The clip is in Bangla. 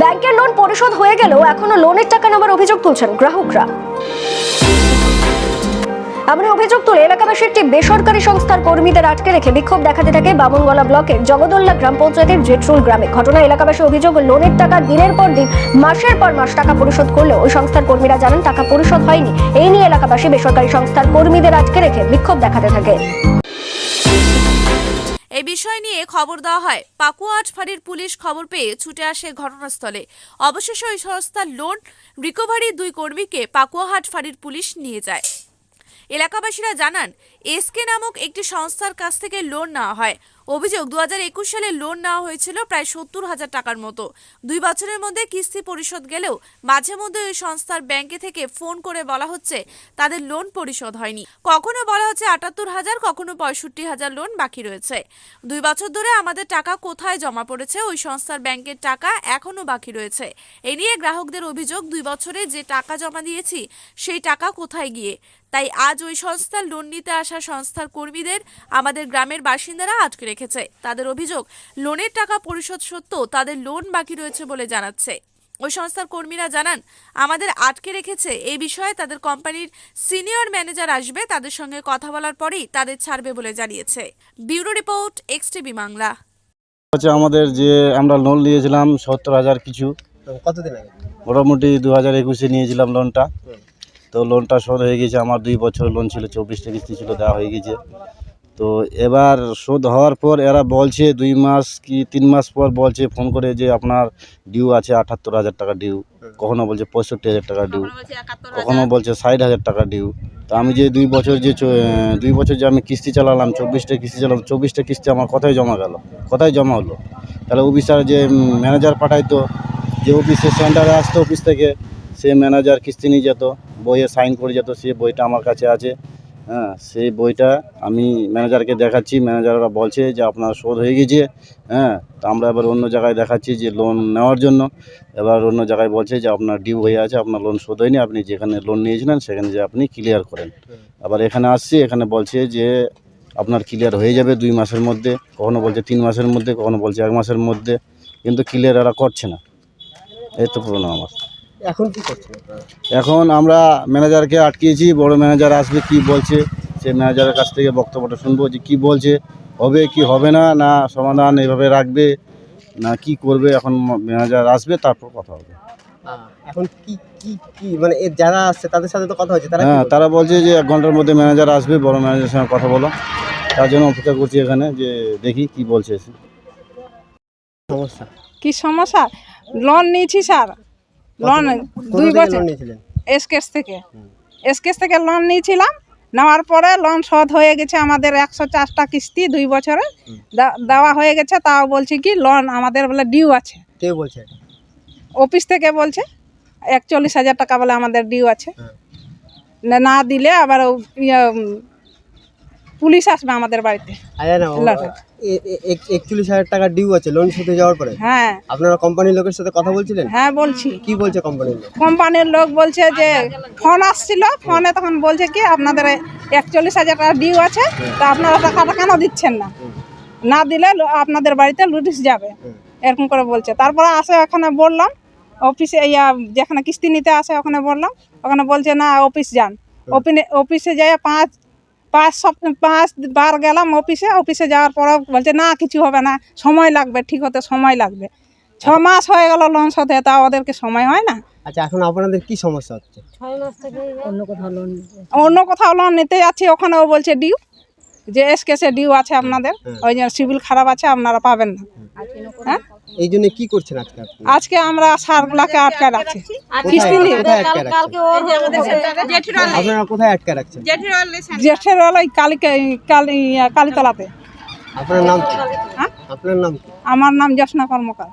ব্যাংকের লোন পরিশোধ হয়ে গেলেও এখনও লোনের টাকা নেওয়ার অভিযোগ তুলছেন গ্রাহকরা। এমন অভিযোগ তুলে এলাকাবাসী একটি বেসরকারি সংস্থার কর্মীদের আটকে রেখে বিক্ষোভ দেখাতে থাকে বামনগোলা ব্লকের জগদল্লা গ্রাম পঞ্চায়েতের জেটরুল গ্রামে। ঘটনা এলাকাবাসী অভিযোগ লোনের টাকা দিনের পর দিন, মাসের পর মাস টাকা পরিশোধ করলেও ওই সংস্থার কর্মীরা জানান টাকা পরিশোধ হয়নি। এই নিয়ে এলাকাবাসী বেসরকারি সংস্থার কর্মীদের আটকে রেখে বিক্ষোভ দেখাতে থাকে। এই বিষয় নিয়ে খবর দেওয়া হয়। পাকুয়া আটফাড়ির পুলিশ খবর পেয়ে ছুটে আসে ঘটনাস্থলে। অবশেষে ওই সংস্থার লোন রিকভারি দুই কর্মীকে পাকুয়া ফাঁড়ির পুলিশ নিয়ে যায়। এলাকাবাসীরা জানান, এসকে নামক একটি সংস্থার কাছ থেকে লোন নেওয়া হয়। অভিযোগ দু হাজার একুশ সালে লোন নেওয়া হয়েছিল প্রায় সত্তর হাজার টাকার মতো। দুই বছরের মধ্যে কিস্তি পরিশোধ গেলেও মাঝে মধ্যে ওই সংস্থার ব্যাংকে থেকে ফোন করে বলা হচ্ছে তাদের লোন পরিশোধ হয়নি। কখনো বলা হচ্ছে আটাত্তর হাজার, কখনো পঁয়ষট্টি হাজার লোন বাকি রয়েছে। দুই বছর ধরে আমাদের টাকা কোথায় জমা পড়েছে, ওই সংস্থার ব্যাংকের টাকা এখনও বাকি রয়েছে। এ নিয়ে গ্রাহকদের অভিযোগ, দুই বছরে যে টাকা জমা দিয়েছি, সেই টাকা কোথায় গিয়ে তাই আজ ওই সংস্থার লোন নিতে আসা সংস্থার কর্মীদের আমাদের গ্রামের বাসিন্দারা আটকে রেখেছে। তাদের অভিযোগ লোনের টাকা পরিশোধ সত্ত্বেও তাদের লোন বাকি রয়েছে বলে জানাচ্ছে। ওই সংস্থার কর্মীরা জানান আমাদের আটকে রেখেছে এই বিষয়ে তাদের কোম্পানির সিনিয়র ম্যানেজার আসবে তাদের সঙ্গে কথা বলার পরেই তাদের ছাড়বে বলে জানিয়েছে। Bureau report XTV Bangla. হচ্ছে আমাদের যে আমরা লোন নিয়েছিলাম সত্তর হাজার কিছু কতদিন আগে? মোটামুটি দু হাজার একুশে নিয়েছিলাম লোনটা। তো লোনটা শোধ হয়ে গেছে। আমার দুই বছর লোন ছিল চব্বিশটা কিস্তি ছিল দেওয়া হয়ে গেছে। তো এবার শোধ হওয়ার পর এরা বলছে দুই মাস কি তিন মাস পর বলছে ফোন করে যে আপনার ডিউ আছে আটাত্তর হাজার টাকা ডিউ কখনো বলছে পঁয়ষট্টি হাজার টাকা ডিউ কখনো বলছে ষাট হাজার টাকা ডিউ তো আমি যে দুই বছর যে চ- দুই বছর যে আমি কিস্তি চালালাম চব্বিশটা কিস্তি চালালাম চব্বিশটা কিস্তি আমার কোথায় জমা গেল। কোথায় জমা হলো। তাহলে অফিসার যে ম্যানেজার পাঠাইতো যে অফিসে সেন্টারে আসতো অফিস থেকে সে ম্যানেজার কিস্তি নিয়ে যেত। বইয়ে সাইন করে যেত সে বইটা আমার কাছে আছে হ্যাঁ সেই বইটা আমি ম্যানেজারকে দেখাচ্ছি, ম্যানেজাররা বলছে যে আপনার শোধ হয়ে গেছে হ্যাঁ তা আমরা এবার অন্য জায়গায় দেখাচ্ছি যে লোন নেওয়ার জন্য, এবার অন্য জায়গায় বলছে যে আপনার ডিউ হয়ে আছে, আপনার লোন শোধ হয়নি, আপনি যেখানে লোন নিয়েছিলেন সেখানে যে আপনি ক্লিয়ার করেন। আবার এখানে আসছি, এখানে বলছে যে আপনার ক্লিয়ার হয়ে যাবে দুই মাসের মধ্যে, কখনো বলছে তিন মাসের মধ্যে, কখনো বলছে এক মাসের মধ্যে, কিন্তু ক্লিয়ার এরা করছে না। এই তো প্রবলেম আমার। এখন কি করছেন? এখন আমরা ম্যানেজারকে আটকিয়েছি বড় ম্যানেজার আসবে কি বলছে সে ম্যানেজারের কাছ থেকে বক্তব্যটা শুনব যে কি বলছে হবে কি হবে না না সমাধান এভাবে রাখবে না কি করবে এখন ম্যানেজার আসবে তারপর কথা হবে। এখন কি কি কি মানে যারা আসছে তাদের সাথে তো কথা হচ্ছে তারা হ্যাঁ তারা বলছে যে এক ঘণ্টার মধ্যে ম্যানেজার আসবে বড় ম্যানেজারের সঙ্গে কথা বলো। তার জন্য অপেক্ষা করছি এখানে যে দেখি কি বলছে সমস্যা। কি সমস্যা? লোন নিয়েছি স্যার। লোন দুই বছর। এসকেস থেকে। এসকেস থেকে লোন নিয়েছিলাম। নেওয়ার পরে লোন শোধ হয়ে গেছে আমাদের একশো চারটা কিস্তি দুই বছরে। দেওয়া হয়ে গেছে তাও বলছি কি লোন আমাদের বলে ডিউ আছে। কে বলছে? অফিস থেকে বলছে একচল্লিশ হাজার টাকা বলে আমাদের ডিউ আছে। না- দিলে আবার ইয়ে, পুলিশ আসবে আমাদের বাড়িতে। একচল্লিশ হাজার টাকা ডিউ আছে লোন শুধু যাওয়ার পরে? হ্যাঁ। আপনারা কোম্পানির লোকের সাথে কথা বলছিলেন? হ্যাঁ বলছি। কি বলছে কোম্পানির লোক? কোম্পানির লোক বলছে যে ফোন আসছিল ফোনে তখন বলছে কি আপনাদের একচল্লিশ হাজার টাকা ডিউ আছে তা আপনারা টাকাটা কেন দিচ্ছেন না? না দিলে আপনাদের বাড়িতে নোটিশ যাবে। এরকম করে বলছে। তারপরে আসে ওখানে বললাম অফিসে ইয়া যেখানে কিস্তি নিতে আসে ওখানে বললাম। ওখানে বলছে না অফিস যান। অফিসে যাই পাঁচ পাঁচ সপ্তাহ পাঁচ বার গেলাম অফিসে অফিসে যাওয়ার পরেও বলছে না কিছু হবে না সময় লাগবে ঠিক হতে সময় লাগবে। ছ মাস হয়ে গেল লোন শোধে তা ওদেরকে সময় হয় না। আচ্ছা এখন আপনাদের কি সমস্যা হচ্ছে? অন্য কোথাও লোন নিতে। যাচ্ছি ওখানেও বলছে ডিউ যে এসকেসে ডিউ আছে আপনাদের ওই যে সিভিল খারাপ আছে আপনারা পাবেন না। হ্যাঁ? এই জন্য কি করছেন আজকে আজকে আমরা সারগুলাকে আটকে রাখছি। কিস্তি নিয়ে আপনারা কোথায় আটকে রাখছেন? জেঠের ওই কালীকে কালী কালীতলাতে। আপনার নাম কি? হ্যাঁ? আপনার নাম কি? আমার নাম জ্যোৎস্না কর্মকার।